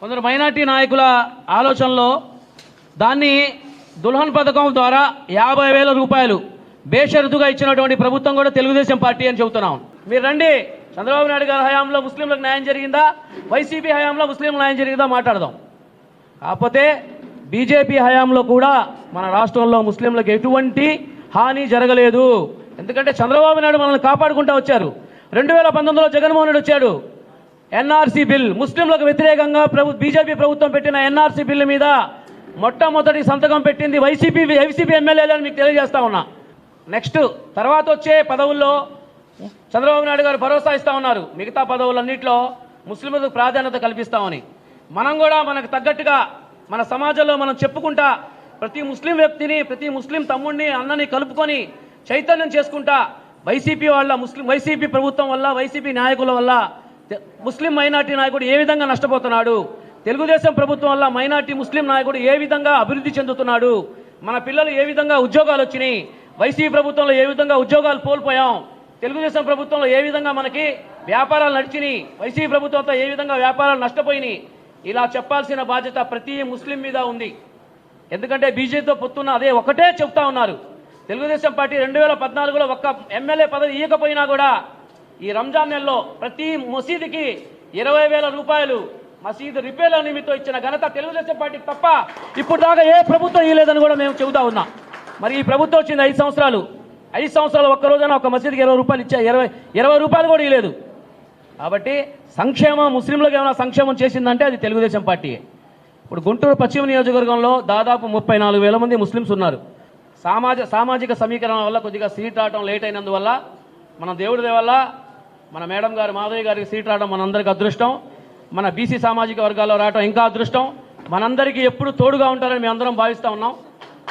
కొందరు మైనార్టీ నాయకుల ఆలోచనలో దాన్ని దుల్హన్ పథకం ద్వారా యాభై వేల రూపాయలు బేషరతుగా ఇచ్చినటువంటి ప్రభుత్వం కూడా తెలుగుదేశం పార్టీ అని చెబుతున్నాం. మీరు రండి. చంద్రబాబు నాయుడు గారి హయాంలో ముస్లింలకు న్యాయం జరిగిందా? వైసీపీ హయాంలో ముస్లింలకు న్యాయం జరిగిందా మాట్లాడదాం. కాకపోతే బీజేపీ హయాంలో కూడా మన రాష్ట్రంలో ముస్లింలకు ఎటువంటి హాని జరగలేదు. ఎందుకంటే చంద్రబాబు నాయుడు మనల్ని కాపాడుకుంటూ వచ్చారు. రెండు వేల పంతొమ్మిదిలో జగన్మోహన్ రెడ్డి వచ్చాడు. NRC bill. ముస్లింలకు వ్యతిరేకంగా ప్రభు బీజేపీ ప్రభుత్వం పెట్టిన ఎన్ఆర్సీ బిల్ మీద మొట్టమొదటి సంతకం పెట్టింది వైసీపీ వైసీపీ ఎమ్మెల్యేలని మీకు తెలియజేస్తా ఉన్నా. నెక్స్ట్ తర్వాత వచ్చే పదవుల్లో చంద్రబాబు నాయుడు గారు భరోసా ఇస్తా ఉన్నారు. మిగతా పదవులన్నింటిలో ముస్లింలకు ప్రాధాన్యత కల్పిస్తామని. మనం కూడా మనకు తగ్గట్టుగా మన సమాజంలో మనం చెప్పుకుంటా ప్రతి ముస్లిం వ్యక్తిని ప్రతి ముస్లిం తమ్ముడిని అన్నని కలుపుకొని చైతన్యం చేసుకుంటా వైసీపీ వాళ్ళ ముస్లిం వైసీపీ ప్రభుత్వం వల్ల వైసీపీ నాయకుల వల్ల ముస్లిం మైనార్టీ నాయకుడు ఏ విధంగా నష్టపోతున్నాడు? తెలుగుదేశం ప్రభుత్వం వల్ల మైనార్టీ ముస్లిం నాయకుడు ఏ విధంగా అభివృద్ధి చెందుతున్నాడు? మన పిల్లలు ఏ విధంగా ఉద్యోగాలు వచ్చినాయి? వైసీపీ ప్రభుత్వంలో ఏ విధంగా ఉద్యోగాలు కోల్పోయాం? తెలుగుదేశం ప్రభుత్వంలో ఏ విధంగా మనకి వ్యాపారాలు నడిచినాయి? వైసీపీ ప్రభుత్వంతో ఏ విధంగా వ్యాపారాలు నష్టపోయినాయి? ఇలా చెప్పాల్సిన బాధ్యత ప్రతి ముస్లిం మీద ఉంది. ఎందుకంటే బీజేపీతో పొత్తున్న అదే ఒకటే చెప్తా ఉన్నారు. తెలుగుదేశం పార్టీ రెండు వేల పద్నాలుగులో ఒక్క ఎమ్మెల్యే పదవి ఇవ్వకపోయినా కూడా ఈ రంజాన్ నెలలో ప్రతి మసీదుకి ఇరవై వేల రూపాయలు మసీదు రిపేర్ల నిమిత్తం ఇచ్చిన ఘనత తెలుగుదేశం పార్టీ తప్ప ఇప్పుడు దాకా ఏ ప్రభుత్వం ఇవ్వలేదని కూడా మేము చెబుతా ఉన్నాం. మరి ఈ ప్రభుత్వం వచ్చింది ఐదు సంవత్సరాలు. ఐదు సంవత్సరాలు ఒక్క రోజున ఒక మసీదుకి ఇరవై రూపాయలు ఇచ్చా ఇరవై ఇరవై రూపాయలు కూడా ఇవ్వలేదు కాబట్టి సంక్షేమం ముస్లింలకు ఏమైనా సంక్షేమం చేసిందంటే అది తెలుగుదేశం పార్టీ. ఇప్పుడు గుంటూరు పశ్చిమ నియోజకవర్గంలో దాదాపు ముప్పై నాలుగు వేల మంది ముస్లిమ్స్ ఉన్నారు. సామాజిక సామాజిక సమీకరణ వల్ల కొద్దిగా సీట్ రావడం లేట్ అయినందువల్ల మన దేవుడి వల్ల మన మేడం గారు మాధవి గారికి సీట్ రావడం మనందరికీ అదృష్టం. మన బీసీ సామాజిక వర్గాల్లో రావడం ఇంకా అదృష్టం. మనందరికీ ఎప్పుడు తోడుగా ఉంటారని మేము అందరం భావిస్తూ ఉన్నాం.